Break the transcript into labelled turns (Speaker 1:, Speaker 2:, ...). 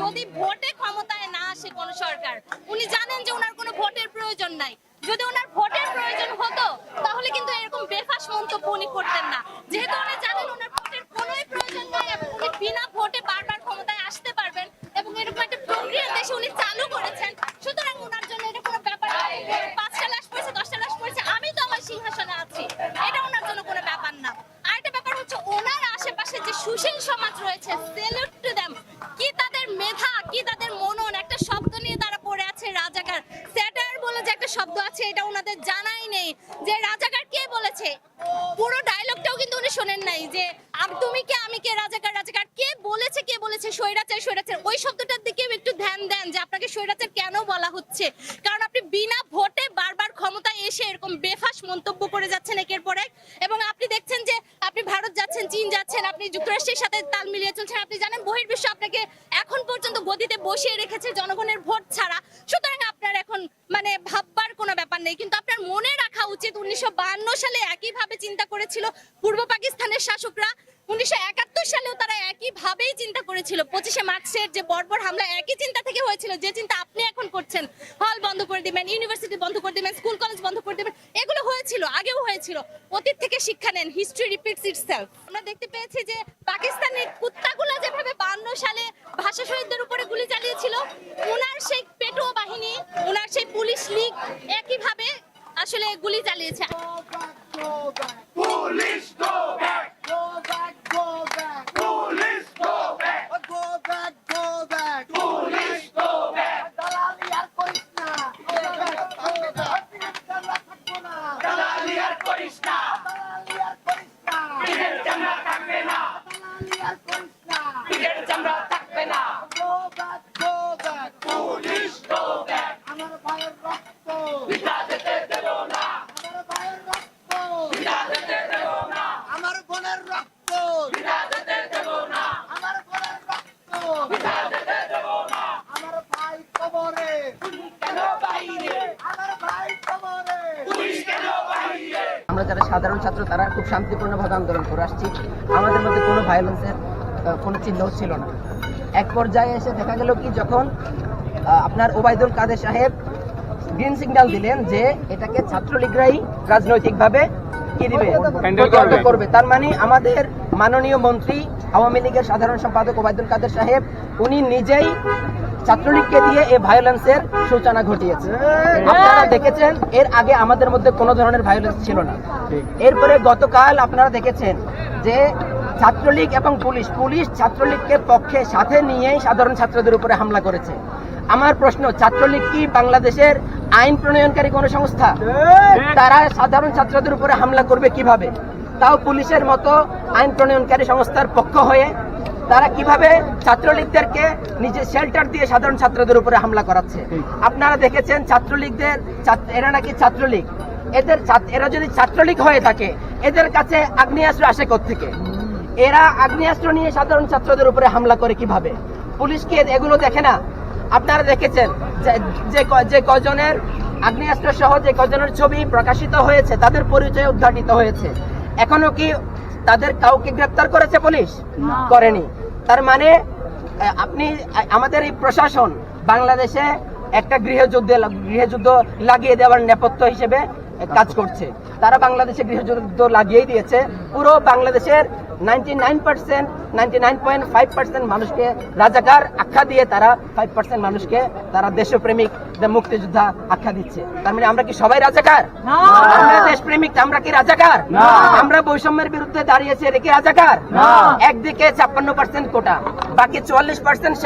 Speaker 1: যদি ভোটে ক্ষমতায় না আসে কোন সরকার, উনি জানেন যে ওনার কোনো ভোটের প্রয়োজন নাই। যদি ওনার ভোটের প্রয়োজন হতো, তাহলে কিন্তু এরকম বেফাস মন্তব্য উনি করতেন না। যেহেতু উনি জানেন ওনার ভোটের কোনোই প্রয়োজন নাই এবং উনি বিনা ভোটে বারবার ক্ষমতায় আসতে পারবেন এবং এরকম একটা প্রক্রিয়া দেশে উনি চালু করেছেন, সুতরাং ওনার জন্য এটা কোনো ব্যাপার পাঁচটা লাশ পড়েছে, দশটা লাশ পড়েছে, আমি তো আমার সিংহাসনে আছি। এটা ওনার জন্য কোনো ব্যাপার না। আরেকটা ব্যাপার হচ্ছে, ওনার আশেপাশে যে সুশীল সমাজ রয়েছে, সেলুট টু দেম কি তাদের মেধা কি তাদের মনন একটা শব্দ নিয়ে তারা পড়ে আছে রাজাকার স্যাটার বলে যে একটা শব্দ আছে এটা ওনাদের জানাই নেই। যে রাজাকার কে বলেছে? পুরো ডায়লগটাও কিন্তু উনি শোনেন নাই যে তুমি কে? আমি কে? রাজাকার রাজাকার। কে বলেছে কে বলেছে? স্বৈরাচার স্বৈরাচার। ওই শব্দটার দিকেও একটু ধ্যান দেন যে, আপনাকে স্বৈরাচার কেন বলা হচ্ছে? কারণ আপনি বিনা ভোটে বারবার ক্ষমতায় এসে এরকম বেফাস মন্তব্য করে যাচ্ছেন একের পর এক। এবং আপনি দেখছেন যে, আপনি ভারত যাচ্ছেন, চীন যাচ্ছেন, আপনি যুক্তরাষ্ট্রের সাথে তাল মিলিয়ে চলছেন। আপনি জানেন বহির্বিশ্ব আপনাকে এখন পর্যন্ত গদিতে বসিয়ে রেখেছে জনগণের ভোট ছাড়া সুতরাং আপনার এখন মানে ভাববার কোনো ব্যাপার নেই, কিন্তু আপনার মনে রাখা উচিত উনিশশো সালে একইভাবে চিন্তা করেছিল পূর্ব পাকিস্তানের শাসকরা। উনিশশো একাত্তর সালেও তারা একইভাবেই চিন্তা করেছিল। পঁচিশে মার্চের যে বর্বর হামলা, একই চিন্তা থেকে হয়েছিল। যে চিন্তা আপনি এখন করছেন, হল বন্ধ করে দিবেন, ইউনিভার্সিটি বন্ধ করে দিবেন, স্কুল, কলেজ বন্ধ করে দিবেন, এগুলো হয়েছিল, আগেও হয়েছিল। অতীত থেকে শিক্ষা নেন হিস্ট্রি রিপিটস ইটসেলফ আমরা দেখতে পেয়েছি যে পাকিস্তানের কুত্তাগুলো যেভাবে বান্ন সালে ভাষা শহীদদের উপরে গুলি চালিয়েছিল ওনার সেই পেটোয়া বাহিনী ওনার সেই পুলিশ লীগ করে গুলি চালিয়েছে।
Speaker 2: আমার ভাইয়ের রক্ত। আমরা
Speaker 3: যারা সাধারণ ছাত্র তারা খুব শান্তিপূর্ণভাবে আন্দোলন করে আসছি। আমাদের মধ্যে কোনো ভায়োলেন্সের কোনো চিহ্নও ছিল না। এক পর্যায়ে এসে দেখা গেল কি যখন আপনার ওবায়দুল কাদের সাহেব গ্রিন সিগন্যাল দিলেন যে এটাকে ছাত্রলীগরাই রাজনৈতিকভাবে কি দিবে? করবে। তার মানে আমাদের মাননীয় মন্ত্রী আওয়ামী লীগের সাধারণ সম্পাদক ওবায়দুল কাদের সাহেব উনি নিজেই ছাত্রলীগকে দিয়ে এই ভায়োলেন্সের সূচনা ঘটিয়েছে আপনারা দেখেছেন এর আগে আমাদের মধ্যে কোনো ধরনের ভায়োলেন্স ছিল না। এরপরে গতকাল আপনারা দেখেছেন যে ছাত্রলীগ এবং পুলিশ পুলিশ ছাত্রলীগকে পক্ষে সাথে নিয়েই সাধারণ ছাত্রদের উপরে হামলা করেছে। আমার প্রশ্ন ছাত্রলীগ কি বাংলাদেশের আইন প্রণয়নকারী কোনো সংস্থা? তারা সাধারণ ছাত্রদের উপরে হামলা করবে কীভাবে? তাও পুলিশের মতো আইন প্রণয়নকারী সংস্থার পক্ষ হয়ে তারা কীভাবে ছাত্রলীগদেরকে নিজে শেল্টার দিয়ে সাধারণ ছাত্রদের উপরে হামলা করাচ্ছে? আপনারা দেখেছেন ছাত্রলীগদের এরা নাকি ছাত্রলীগ? এদের এরা যদি ছাত্রলীগ হয়ে থাকে এদের কাছে আগ্নেয়াস্ত্র আসে থেকে এরা আগ্নেয়াস্ত্র নিয়ে সাধারণ ছাত্রদের উপরে হামলা করে কীভাবে? পুলিশ কি এগুলো দেখে না? আপনারা দেখেছেন যে- কজনের আগ্নেয়াস্ত্র সহ যে কজনের ছবি প্রকাশিত হয়েছে তাদের পরিচয় উদ্ঘাটিত হয়েছে। এখনও কি তাদের কাউকে গ্রেপ্তার করেছে পুলিশ? করেনি। তার মানে আপনি আমাদের এই প্রশাসন বাংলাদেশে একটা গৃহযুদ্ধে গৃহযুদ্ধ লাগিয়ে দেওয়ার নেপথ্য হিসেবে কাজ করছে। তারা বাংলাদেশে গৃহযুদ্ধ লাগিয়েই দিয়েছে। পুরো বাংলাদেশের ninety nine percent ninety nine point five percent মানুষকে রাজাকার আখ্যা দিয়ে তারা ফাইভ পার্সেন্ট মানুষকে তারা দেশপ্রেমিক মুক্তিযোদ্ধা আখ্যা দিচ্ছে। তার মানে আমরা কি সবাই রাজাকার? আমরা দেশপ্রেমিক আমরা কি রাজাকার? আমরা বৈষম্যের বিরুদ্ধে দাঁড়িয়েছি এটা কি রাজাকার? একদিকে ছাপ্পান্ন পার্সেন্ট কোটা বাকি চুয়াল্লিশ পার্সেন্ট